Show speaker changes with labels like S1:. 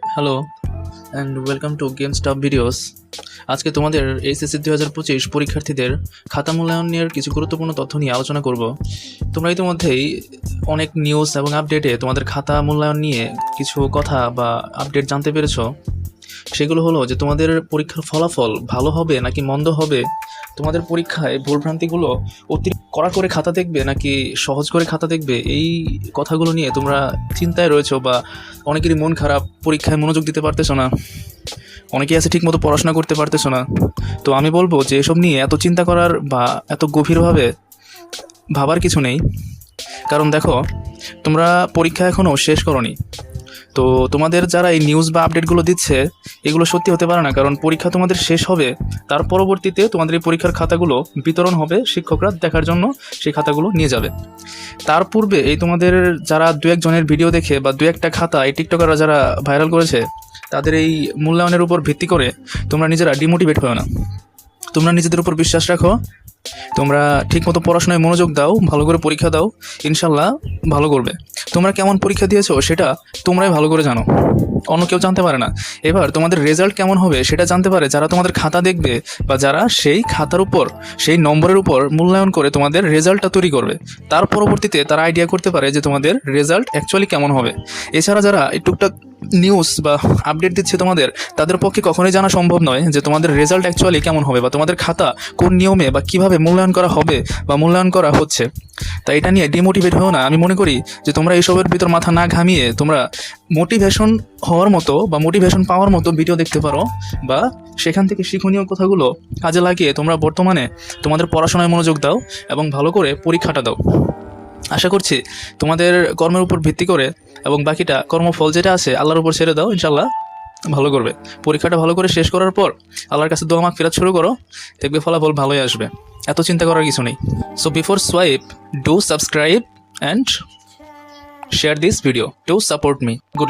S1: Hello and welcome to game stuff videos আজকে তোমাদের HSC দু হাজার পঁচিশ পরীক্ষার্থীদের খাতা মূল্যায়নের কিছু গুরুত্বপূর্ণ তথ্য নিয়ে আলোচনা করব। তোমরা ইতিমধ্যেই অনেক নিউজ এবং আপডেটে তোমাদের খাতা মূল্যায়ন নিয়ে কিছু কথা বা আপডেট জানতে পেরেছ। সেগুলো হলো যে তোমাদের পরীক্ষার ফলাফল ভালো হবে নাকি মন্দ হবে? তোমাদের পরীক্ষায় ভুলভ্রান্তিগুলো অতিরিক্ত কড়া করে খাতা দেখবে নাকি সহজ করে খাতা দেখবে? এই কথাগুলো নিয়ে তোমরা চিন্তায় রয়েছো বা অনেকেরই মন খারাপ, পরীক্ষায় মনোযোগ দিতে পারতেছো না। অনেকেই আছে ঠিকমতো পড়াশোনা করতে পারতেছো না। তো আমি বলব যে এসব নিয়ে এত চিন্তা করার বা এত গভীরভাবে ভাবার কিছু নেই। কারণ দেখো, তোমরা পরীক্ষা এখনও শেষ করনি। তো তোমাদের যারা এই নিউজ বা আপডেটগুলো দিচ্ছে, এগুলো সত্যি হতে পারে না, কারণ পরীক্ষা তোমাদের শেষ হবে, তার পরবর্তীতে তোমাদের এই পরীক্ষার খাতাগুলো বিতরণ হবে শিক্ষকরা দেখার জন্য, সেই খাতাগুলো নিয়ে যাবে। তার পূর্বে এই তোমাদের যারা দু একজনের ভিডিও দেখে বা দু একটা খাতা এই টিকটকাররা যারা ভাইরাল করেছে, তাদের এই মূল্যায়নের উপর ভিত্তি করে তোমরা নিজেরা ডিমোটিভেট হও না। তোমরা নিজেদের উপর বিশ্বাস রাখো তোমরা ঠিকমতো পড়াশোনায় মনোযোগ দাও, ভালো করে পরীক্ষা দাও, ইনশাল্লাহ ভালো করবে। তোমরা কেমন পরীক্ষা দিয়েছ সেটা তোমরাই ভালো করে জানো। অন্য কেউ জানতে পারে না। এবার তোমাদের রেজাল্ট কেমন হবে সেটা জানতে পারে যারা তোমাদের খাতা দেখবে বা যারা সেই খাতার উপর, সেই নম্বরের উপর মূল্যায়ন করে তোমাদের রেজাল্টটা তৈরি করবে। তার পরবর্তীতে তারা আইডিয়া করতে পারে যে তোমাদের রেজাল্ট অ্যাকচুয়ালি কেমন হবে। এছাড়া যারা এই টুকটাক নিউজ বা আপডেট দিচ্ছে তোমাদের, তাদের পক্ষে কখনোই জানা সম্ভব নয় যে তোমাদের রেজাল্ট অ্যাকচুয়ালি কেমন হবে বা তোমাদের খাতা কোন নিয়মে বা কীভাবে মূল্যায়ন করা হবে বা মূল্যায়ন করা হচ্ছে। তাই এটা নিয়ে ডিমোটিভেট হও না। আমি মনে করি যে তোমরা এইসবের ভিতর মাথা না ঘামিয়ে তোমরা মোটিভেশন হওয়ার মতো বা মোটিভেশন পাওয়ার মতো ভিডিও দেখতে পারো বা সেখান থেকে শিক্ষণীয় কথাগুলো কাজে লাগিয়ে তোমরা বর্তমানে তোমাদের পড়াশোনায় মনোযোগ দাও এবং ভালো করে পরীক্ষাটা দাও। আশা করছি তোমাদের কর্মের উপর ভিত্তি করে এবং বাকিটা কর্মফল যেটা আছে আল্লাহর উপর ছেড়ে দাও ইনশাল্লাহ ভালো করবে। পরীক্ষাটা ভালো করে শেষ করার পর আল্লাহর কাছে দোয়া মাক ফেরাত শুরু করো, দেখবে ফলাফল ভালোই আসবে। এত চিন্তা করার কিছু নেই। So before swipe do subscribe and share this video to support me good